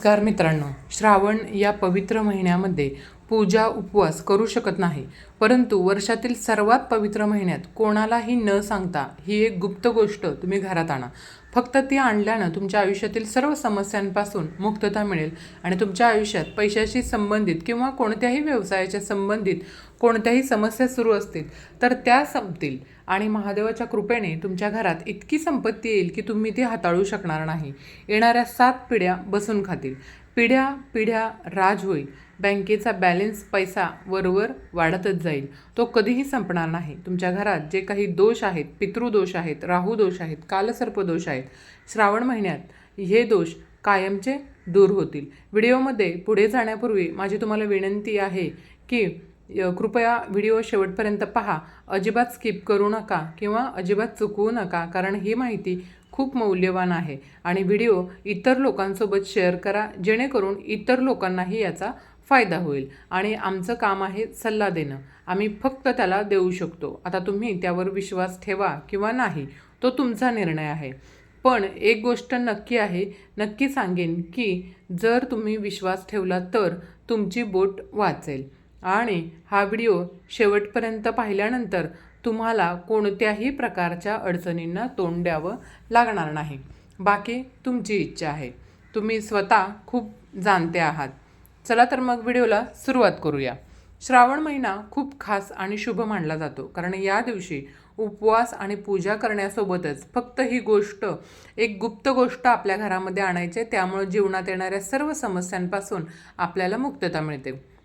नमस्कार मित्रांनो श्रावण या पवित्र महिन्यामध्ये पूजा उपवास करू शकत नाही परंतु वर्षातील सर्वात पवित्र महिन्यात कोणालाही न सांगता ही एक गुप्त गोष्ट तुम्ही घरात आणा. फक्त ती आणल्यानं तुमच्या आयुष्यातील सर्व समस्यांपासून मुक्तता मिळेल आणि तुमच्या आयुष्यात पैशाशी संबंधित किंवा कोणत्याही व्यवसायाच्या संबंधित कोणत्याही समस्या सुरू असतील तर त्या संपतील. आणि महादेवाच्या कृपेने तुमच्या घरात इतकी संपत्ती येईल की तुम्ही ती हाताळू शकणार नाही. येणाऱ्या सात पिढ्या बसून खातील. पिढ्या पिढ्या राज होईल. बँकेचा बॅलेन्स पैसा वरवर वाढतच जाईल. तो कधीही संपणार नाही. तुमच्या घरात जे काही दोष आहेत पितृदोष आहेत राहू दोष आहेत कालसर्प दोष आहेत श्रावण महिन्यात हे दोष कायमचे दूर होतील. व्हिडिओमध्ये पुढे जाण्यापूर्वी माझी तुम्हाला विनंती आहे की कृपया व्हिडिओ शेवटपर्यंत पहा. अजिबात स्किप करू नका किंवा अजिबात चुकवू नका कारण ही माहिती खूप मौल्यवान आहे. आणि व्हिडिओ इतर लोकांसोबत शेअर करा जेणेकरून इतर लोकांनाही याचा फायदा होईल. आणि आमचं काम आहे सल्ला देणं. आम्ही फक्त त्याला देऊ शकतो. आता तुम्ही त्यावर विश्वास ठेवा किंवा नाही तो तुमचा निर्णय आहे. पण एक गोष्ट नक्की आहे नक्की सांगेन की जर तुम्ही विश्वास ठेवला तर तुमची बोट वाचेल. आणि हा व्हिडिओ शेवटपर्यंत पाहिल्यानंतर तुम्हाला कोणत्याही प्रकारच्या अडचणींना तोंड द्यावं लागणार नाही. बाकी तुमची इच्छा आहे. तुम्ही स्वतः खूप जाणते आहात. चला तर मग व्हिडिओला सुरुवात करूया. श्रावण महिना खूप खास आणि शुभ मानला जातो. कारण या दिवशी उपवास आणि पूजा करण्यासोबतच फक्त ही गोष्ट एक गुप्त गोष्ट आपल्या घरामध्ये आणायची आहे. त्यामुळे जीवनात येणाऱ्या सर्व समस्यांपासून आपल्याला मुक्तता मिळते.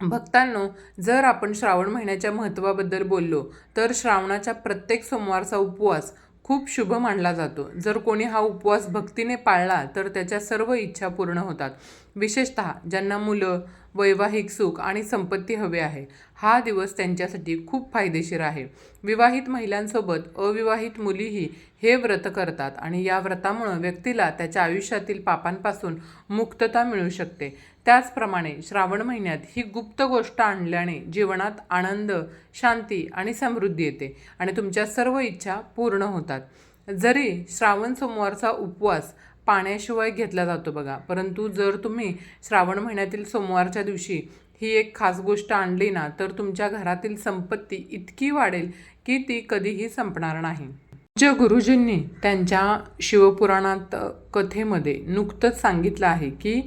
भक्तांनो जर आपण श्रावण महिन्याच्या महत्त्वाबद्दल बोललो तर श्रावणाच्या प्रत्येक सोमवारचा उपवास खूप शुभ मानला जातो. जर कोणी हा उपवास भक्तीने पाळला तर त्याच्या सर्व इच्छा पूर्ण होतात. विशेषत ज्यांना मुलं वैवाहिक सुख आणि संपत्ती हवे आहे हा दिवस त्यांच्यासाठी खूप फायदेशीर आहे. विवाहित महिलांसोबत अविवाहित मुलीही हे व्रत करतात आणि या व्रतामुळं व्यक्तीला त्याच्या आयुष्यातील पापांपासून मुक्तता मिळू शकते. त्याचप्रमाणे श्रावण महिन्यात ही गुप्त गोष्ट आणल्याने जीवनात आनंद शांती आणि समृद्धी येते आणि तुमच्या सर्व इच्छा पूर्ण होतात. जरी श्रावण सोमवारचा उपवास पाण्याशिवाय घेतला जातो बघा. परंतु जर तुम्ही श्रावण महिन्यातील सोमवारच्या दिवशी ही एक खास गोष्ट आणली ना तर तुमच्या घरातील संपत्ती इतकी वाढेल की ती कधीही संपणार नाही. पूज्य गुरुजींनी त्यांच्या शिवपुराणात कथेमध्ये नुकतंच सांगितलं आहे की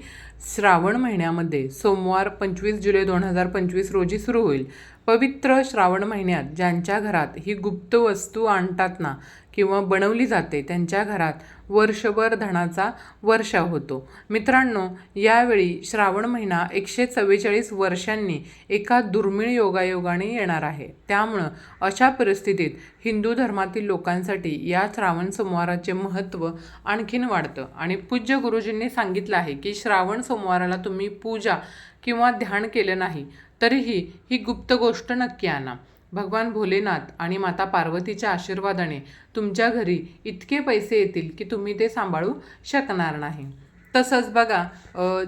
श्रावण महिन्यामध्ये सोमवार पंचवीस जुलै दोन हजार पंचवीस रोजी सुरू होईल. पवित्र श्रावण महिन्यात ज्यांच्या घरात ही गुप्त वस्तू आणतात ना किंवा बनवली जाते त्यांच्या घरात वर्षभर धनाचा वर्षा होतो. मित्रांनो यावेळी श्रावण महिना एकशे चव्वेचाळीस वर्षांनी एका दुर्मिळ योगायोगाने येणार आहे. त्यामुळं अशा परिस्थितीत हिंदू धर्मातील लोकांसाठी या श्रावण सोमवाराचे महत्त्व आणखीन वाढतं. आणि पूज्य गुरुजींनी सांगितलं आहे की श्रावण सोमवाराला तुम्ही पूजा किंवा ध्यान केलं नाही तरीही ही गुप्त गोष्ट नक्की आणा. भगवान भोलेनाथ आणि माता पार्वतीच्या आशीर्वादाने तुमच्या घरी इतके पैसे येतील की तुम्ही ते सांभाळू शकणार नाही. तसंच बघा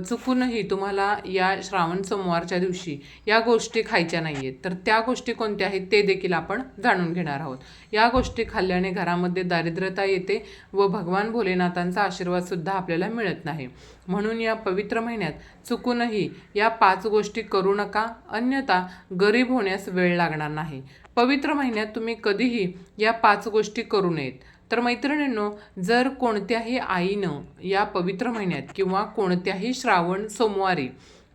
चुकूनही तुम्हाला या श्रावण सोमवारच्या दिवशी या गोष्टी खायच्या नाही आहेत तर त्या गोष्टी कोणत्या आहेत ते देखील आपण जाणून घेणार आहोत. या गोष्टी खाल्ल्याने घरामध्ये दारिद्र्यता येते व भगवान भोलेनाथांचा आशीर्वादसुद्धा आपल्याला मिळत नाही. म्हणून या पवित्र महिन्यात चुकूनही या पाच गोष्टी करू नका अन्यथा गरीब होण्यास वेळ लागणार नाही. पवित्र महिन्यात तुम्ही कधीही या पाच गोष्टी करू नयेत. तर मैत्रिणींनो जर कोणत्याही आईनं या पवित्र महिन्यात किंवा कोणत्याही श्रावण सोमवारी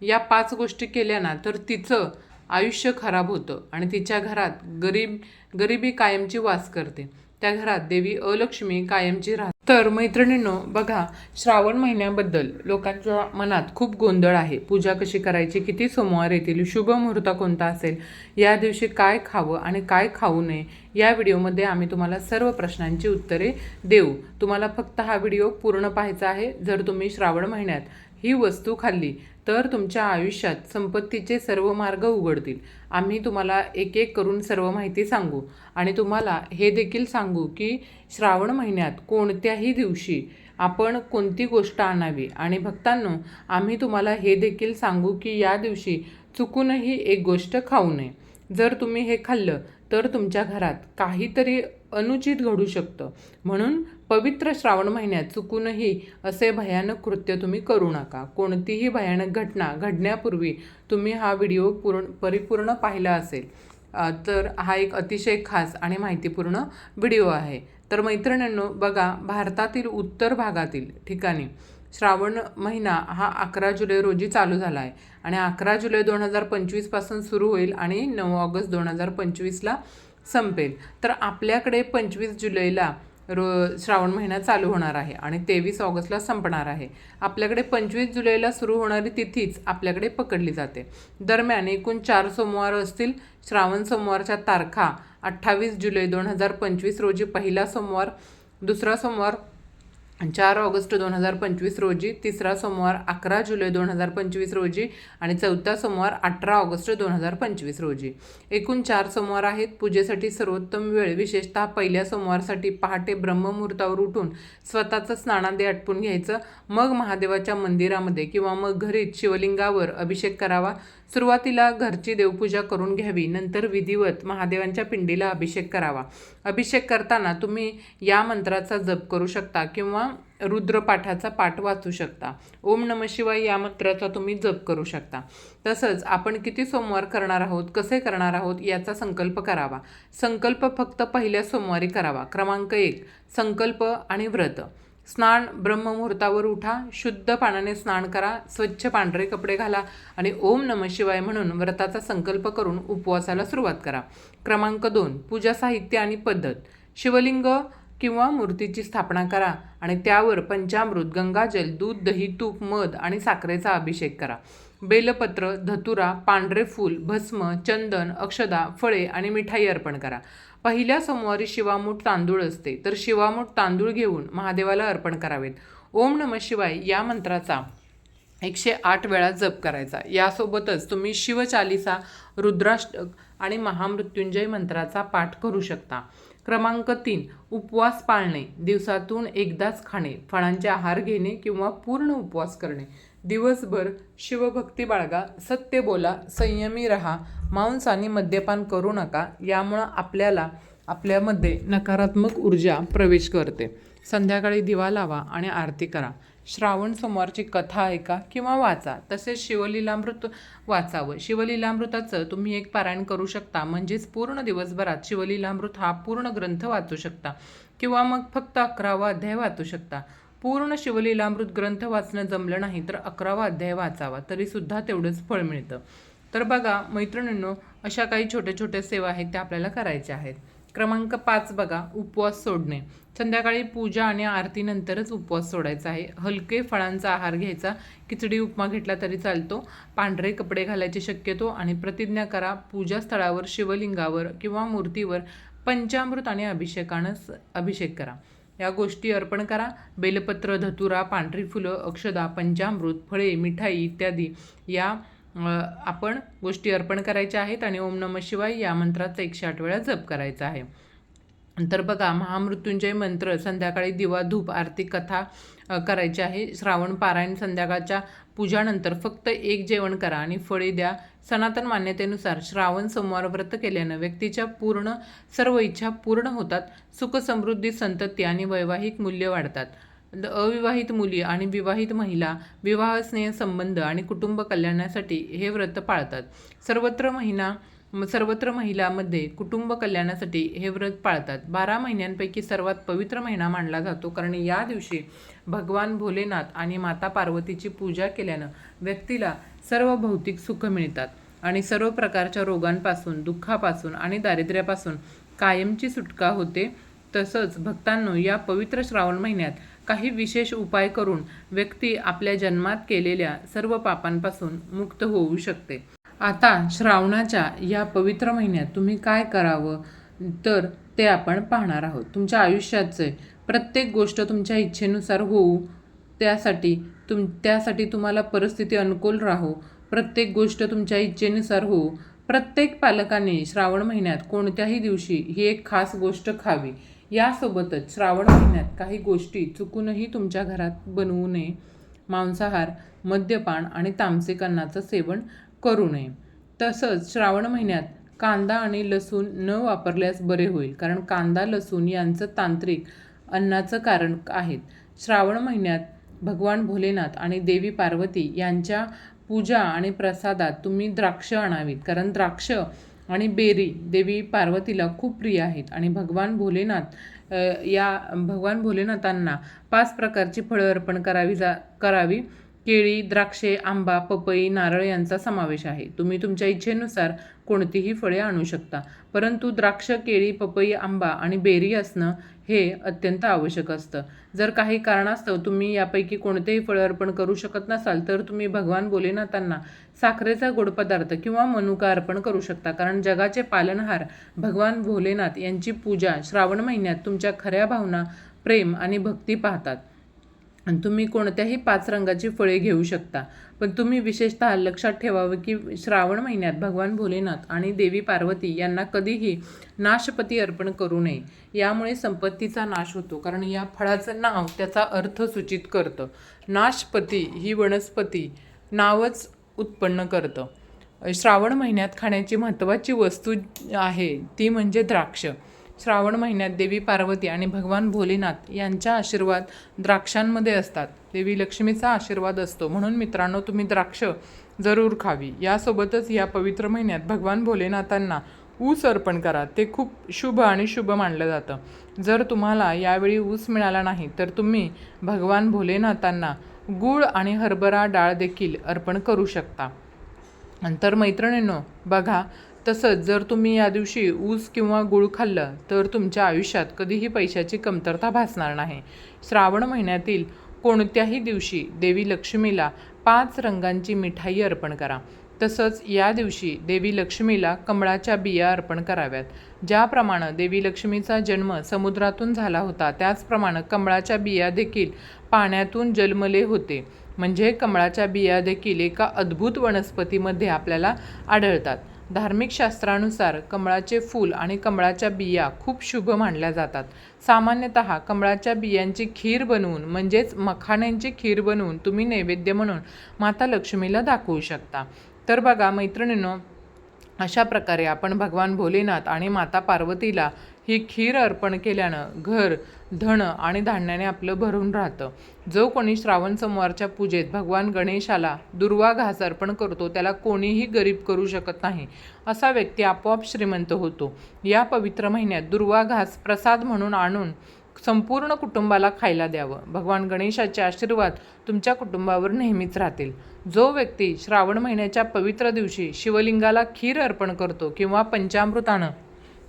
या पाच गोष्टी केल्या ना तर तिचं आयुष्य खराब होतं आणि तिच्या घरात गरीब गरिबी कायमची वास करते. त्या घरात देवी अलक्ष्मी कायमची राहते तर मैत्रिणींनो बघा श्रावण महिन्याबद्दल लोकांच्या मनात खूप गोंधळ आहे. पूजा कशी करायची किती सोमवार येतील शुभ मुहूर्त कोणता असेल या दिवशी काय खावं आणि काय खाऊ नये या व्हिडिओमध्ये आम्ही तुम्हाला सर्व प्रश्नांची उत्तरे देऊ. तुम्हाला फक्त हा व्हिडिओ पूर्ण पाहायचा आहे. जर तुम्ही श्रावण महिन्यात ही वस्तू खाल्ली तर तुमच्या आयुष्यात संपत्तीचे सर्व मार्ग उघडतील. आम्ही तुम्हाला एक एक करून सर्व माहिती सांगू. आणि तुम्हाला हे देखील सांगू की श्रावण महिन्यात कोणत्याही दिवशी आपण कोणती गोष्ट आणावी. आणि भक्तांनो आम्ही तुम्हाला हे देखील सांगू की या दिवशी चुकूनही एक गोष्ट खाऊ नये. जर तुम्ही हे खाल्लं तर तुमच्या घरात काहीतरी अनुचित घडू शकतं. म्हणून पवित्र श्रावण महिन्यात चुकूनही असे भयानक कृत्य तुम्ही करू नका. कोणतीही भयानक घटना घडण्यापूर्वी तुम्ही हा व्हिडिओ पूर्ण परिपूर्ण पाहिला असेल. तर हा एक अतिशय खास आणि माहितीपूर्ण व्हिडिओ आहे. तर मैत्रिणींनो बघा भारतातील उत्तर भागातील ठिकाणी श्रावण महिना हा अकरा जुलै रोजी चालू झाला आहे आणि अकरा जुलै दोन हजार पंचवीसपासून सुरू होईल आणि नऊ ऑगस्ट दोन हजार पंचवीसला संपेल. तर आपल्याकडे पंचवीस जुलैला रो श्रावण महिना चालू होणार आहे आणि तेवीस ऑगस्टला संपणार आहे. आपल्याकडे पंचवीस जुलैला सुरू होणारी तिथीच आपल्याकडे पकडली जाते. दरम्यान एकूण चार सोमवार असतील श्रावण सोमवारच्या तारखा अठ्ठावीस जुलै दोन हजार पंचवीस रोजी पहिला सोमवार दुसरा सोमवार चार ऑगस्ट दोन हजार पंचवीस रोजी तिसरा सोमवार अकरा जुलै दोन हजार पंचवीस रोजी आणि चौथा सोमवार अठरा ऑगस्ट दोन हजार पंचवीस रोजी. एकूण चार सोमवार आहेत. पूजेसाठी सर्वोत्तम वेळ विशेषतः पहिल्या सोमवारसाठी पहाटे ब्रह्ममुहूर्तावर उठून स्वतःचं स्नानादे आटपून घ्यायचं. मग महादेवाच्या मंदिरामध्ये किंवा मग घरीच शिवलिंगावर अभिषेक करावा. सुरुवातीला घरची देवपूजा करून घ्यावी नंतर विधिवत महादेवांच्या पिंडीला अभिषेक करावा. अभिषेक करताना तुम्ही या मंत्राचा जप करू शकता किंवा रुद्रपाठाचा पाठ वाचू शकता. ओम नम शिवाय या मंत्राचा तुम्ही जप करू शकता. तसंच आपण किती सोमवार करणार आहोत कसे करणार आहोत याचा संकल्प करावा. संकल्प फक्त पहिल्या सोमवारी करावा. क्रमांक एक संकल्प आणि व्रत. स्नान ब्रह्ममुहूर्तावर उठा शुद्ध पाण्याने स्नान करा स्वच्छ पांढरे कपडे घाला आणि ओम नम शिवाय म्हणून व्रताचा संकल्प करून उपवासाला सुरुवात करा. क्रमांक दोन पूजा साहित्य आणि पद्धत. शिवलिंग किंवा मूर्तीची स्थापना करा आणि त्यावर पंचामृत गंगाजल दूध दही तूप मध आणि साखरेचा अभिषेक करा. बेलपत्र धतुरा पांढरे फूल भस्म चंदन अक्षदा फळे आणि मिठाई अर्पण करा. पहिल्या सोमवारी शिवामूठ तांदूळ असते. तर शिवामूठ तांदूळ घेऊन महादेवाला अर्पण करावेत. ओम नम शिवाय या मंत्राचा एकशे आठ वेळा जप करायचा. यासोबतच तुम्ही शिवचालिसा रुद्राष्टक आणि महामृत्युंजय मंत्राचा पाठ करू शकता. क्रमांक तीन उपवास पाळणे. दिवसातून एकदाच खाणे. फळांचे आहार घेणे किंवा पूर्ण उपवास करणे. दिवसभर शिवभक्ती बाळगा सत्य बोला संयमी रहा मांस आणि मद्यपान करू नका यामुळं आपल्याला आपल्यामध्ये नकारात्मक ऊर्जा प्रवेश करते. संध्याकाळी दिवा लावा आणि आरती करा. श्रावण सोमवारची कथा ऐका किंवा वाचा. तसेच शिवलीलामृत वाचावं. शिवलीलामृताचं तुम्ही एक पारायण करू शकता. म्हणजेच पूर्ण दिवसभरात शिवलीलामृत हा पूर्ण ग्रंथ वाचू शकता. किंवा मग फक्त अकरावा अध्याय वाचू शकता. पूर्ण शिवलीलामृत ग्रंथ वाचणं जमलं नाही तर अकरावा अध्याय वाचावा तरीसुद्धा तेवढंच फळ मिळतं. तर बघा मैत्रिणींनो अशा काही छोट्या छोट्या सेवा आहेत त्या आपल्याला करायच्या आहेत. क्रमांक पाच बघा उपवास सोडणे. संध्याकाळी पूजा आणि आरतीनंतरच उपवास सोडायचा आहे. हलके फळांचा आहार घ्यायचा खिचडी उपमा घेतला तरी चालतो. पांढरे कपडे घालायचे शक्यतो आणि प्रतिज्ञा करा पूजा स्थळावर शिवलिंगावर किंवा मूर्तीवर पंचामृत आणि अभिषेकानं स- अभिषेक करा. या गोष्टी अर्पण करा. बेलपत्र धतुरा पांढरी फुलं अक्षदा पंचामृत फळे मिठाई इत्यादी या आपण गोष्टी अर्पण करायच्या आहेत आणि ओम नम शिवाय या मंत्राचा एकशे आठ वेळा जप करायचा आहे. तर बघा महामृत्युंजय मंत्र संध्याकाळी दिवा धूप आरती कथा करायची आहे. श्रावण पारायण संध्याकाळच्या पूजानंतर फक्त एक जेवण करा आणि फळे द्या. सनातन मान्यतेनुसार श्रावण सोमवार व्रत केल्यानं व्यक्तीच्या पूर्ण सर्व इच्छा पूर्ण होतात. सुख समृद्धी संतती आणि वैवाहिक मूल्य वाढतात. द- अविवाहित मुली आणि विवाहित महिला विवाह स्नेह संबंध आणि कुटुंब कल्याणासाठी हे व्रत पाळतात. सर्वत्र महिना सर्वत्र महिलामध्ये कुटुंब कल्याणासाठी हे व्रत पाळतात. बारा महिन्यांपैकी सर्वात पवित्र महिना मानला जातो कारण या दिवशी भगवान भोलेनाथ आणि माता पार्वतीची पूजा केल्यानं व्यक्तीला सर्व भौतिक सुख मिळतात आणि सर्व प्रकारच्या रोगांपासून दुःखापासून आणि दारिद्र्यापासून कायमची सुटका होते. तसंच भक्तांनो या पवित्र श्रावण महिन्यात काही विशेष उपाय करून व्यक्ती आपल्या जन्मात केलेल्या सर्व पापांपासून मुक्त होऊ शकते. आता श्रावणाच्या या पवित्र महिन्यात तुम्ही काय करावं? तर ते आपण पाहणार आहोत. तुमच्या आयुष्याचे प्रत्येक गोष्ट तुमच्या इच्छेनुसार होऊ त्यासाठी तुम त्यासाठी तुम्हाला परिस्थिती अनुकूल राहो. प्रत्येक गोष्ट तुमच्या इच्छेनुसार होऊ. प्रत्येक पालकाने श्रावण महिन्यात कोणत्याही दिवशी ही एक खास गोष्ट खावी. यासोबतच श्रावण महिन्यात काही गोष्टी चुकूनही तुमच्या घरात बनवू नये. मांसाहार मद्यपान आणि तामसिक अन्नाचं सेवन करू नये. तसंच श्रावण महिन्यात कांदा आणि लसूण न वापरल्यास बरे होईल कारण कांदा लसूण यांचं तांत्रिक अन्नाचं कारण आहेत. श्रावण महिन्यात भगवान भोलेनाथ आणि देवी पार्वती यांच्या पूजा आणि प्रसादात तुम्ही द्राक्ष आणावीत. कारण द्राक्ष आणि बेरी देवी पार्वतीला खूप प्रिय आहेत. आणि भगवान भोलेनाथ या भगवान भोलेनाथांना पाच प्रकारची फळं अर्पण करावी जा करावी. केळी द्राक्षे आंबा पपई नारळ यांचा समावेश आहे. तुम्ही तुमच्या इच्छेनुसार कोणतीही फळे आणू शकता. परंतु द्राक्ष केळी पपई आंबा आणि बेरी असणं हे अत्यंत आवश्यक असतं. जर काही कारणास्तव तुम्ही यापैकी कोणतेही फळ अर्पण करू शकत नसाल तर तुम्ही भगवान भोलेनाथांना साखरेचा गोड पदार्थ किंवा मनुका अर्पण करू शकता. कारण जगाचे पालनहार भगवान भोलेनाथ यांची पूजा श्रावण महिन्यात तुमच्या खऱ्या भावना प्रेम आणि भक्ती पाहतात. आणि तुम्ही कोणत्याही पाच रंगाची फळे घेऊ शकता. पण तुम्ही विशेषतः लक्षात ठेवावं की श्रावण महिन्यात भगवान भोलेनाथ आणि देवी पार्वती यांना कधीही नाशपती अर्पण करू नये. यामुळे संपत्तीचा नाश होतो. कारण या फळाचं नाव त्याचा अर्थ सूचित करतं. नाशपती ही वनस्पती नावच उत्पन्न करतं. श्रावण महिन्यात खाण्याची महत्त्वाची वस्तू आहे ती म्हणजे द्राक्ष. श्रावण महिन्यात देवी पार्वती आणि भगवान भोलेनाथ यांच्या आशीर्वाद द्राक्षांमध्ये असतात. देवी लक्ष्मीचा आशीर्वाद असतो. म्हणून मित्रांनो तुम्ही द्राक्ष जरूर खावी. यासोबतच या पवित्र महिन्यात भगवान भोलेनाथांना ऊस अर्पण करा. ते खूप शुभ आणि शुभ मानलं जातं. जर तुम्हाला यावेळी ऊस मिळाला नाही तर तुम्ही भगवान भोलेनाथांना गूळ आणि हरभरा डाळ देखील अर्पण करू शकता. तर मैत्रिणींनो बघा तसंच जर तुम्ही या दिवशी ऊस किंवा गूळ खाल्लं तर तुमच्या आयुष्यात कधीही पैशाची कमतरता भासणार नाही. श्रावण महिन्यातील कोणत्याही दिवशी देवी लक्ष्मीला पाच रंगांची मिठाई अर्पण करा. तसंच या दिवशी देवी लक्ष्मीला कमळाच्या बिया अर्पण कराव्यात. ज्याप्रमाणे देवी लक्ष्मीचा जन्म समुद्रातून झाला होता त्याचप्रमाणे कमळाच्या बिया देखील पाण्यातून जन्मले होते. म्हणजे कमळाच्या बिया देखील एका अद्भुत वनस्पतीमध्ये आपल्याला आढळतात. धार्मिक शास्त्रानुसार कमळाचे फूल आणि कमळाच्या बिया खूप शुभ मानल्या जातात. सामान्यतः कमळाच्या बियांची खीर बनवून म्हणजेच मखाण्यांची खीर बनवून तुम्ही नैवेद्य म्हणून माता लक्ष्मीला दाखवू शकता. तर बघा मैत्रिणींनो अशा प्रकारे आपण भगवान भोलेनाथ आणि माता पार्वतीला ही खीर अर्पण केल्यानं घर धन आणि धान्याने आपलं भरून राहतं. जो कोणी श्रावण सोमवारच्या पूजेत भगवान गणेशाला दुर्वा घास अर्पण करतो त्याला कोणीही गरीब करू शकत नाही असा व्यक्ती आपोआप श्रीमंत होतो. या पवित्र महिन्यात दुर्वा घास प्रसाद म्हणून आणून संपूर्ण कुटुंबाला खायला द्यावं. भगवान गणेशाचे आशीर्वाद तुमच्या कुटुंबावर नेहमीच राहतील. जो व्यक्ती श्रावण महिन्याच्या पवित्र दिवशी शिवलिंगाला खीर अर्पण करतो किंवा पंचामृतानं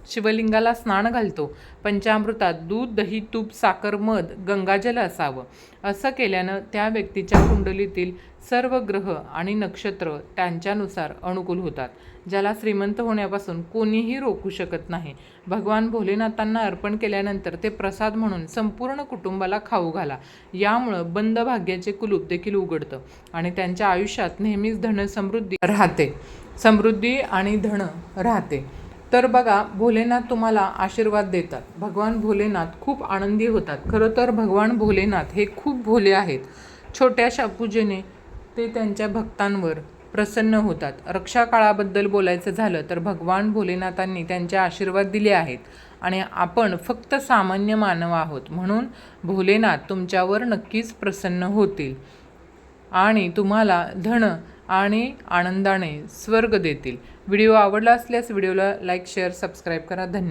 शिवलिंगाला स्नान घालतो. पंचामृतात दूध दही तूप साखर मध गंगाजल असावं. असं केल्यानं त्या व्यक्तीच्या कुंडलीतील सर्व ग्रह आणि नक्षत्र त्यांच्यानुसार अनुकूल होतात ज्याला श्रीमंत होण्यापासून कोणीही रोखू शकत नाही. भगवान भोलेनाथांना अर्पण केल्यानंतर ते प्रसाद म्हणून संपूर्ण कुटुंबाला खाऊ घाला. यामुळं बंद भाग्याचे कुलूप देखील उघडतं आणि त्यांच्या आयुष्यात नेहमीच धन समृद्धी राहते. समृद्धी आणि धन राहते. तर बघा भोलेनाथ तुम्हाला आशीर्वाद देतात. भगवान भोलेनाथ खूप आनंदी होतात. खरं तर भगवान भोलेनाथ हे खूप भोले आहेत. छोट्याशा पूजेने ते त्यांच्या भक्तांवर प्रसन्न होतात. रक्षा काळाबद्दल बोलायचं झालं तर भगवान भोलेनाथांनी त्यांचे आशीर्वाद दिले आहेत. आणि आपण फक्त सामान्य मानव आहोत. म्हणून भोलेनाथ तुमच्यावर नक्कीच प्रसन्न होतील. आणि तुम्हाला धन आणि आनंदाने स्वर्ग देतील. व्हिडिओ आवडला असल्यास व्हिडिओला लाईक शेअर सबस्क्राईब करा. धन्यवाद.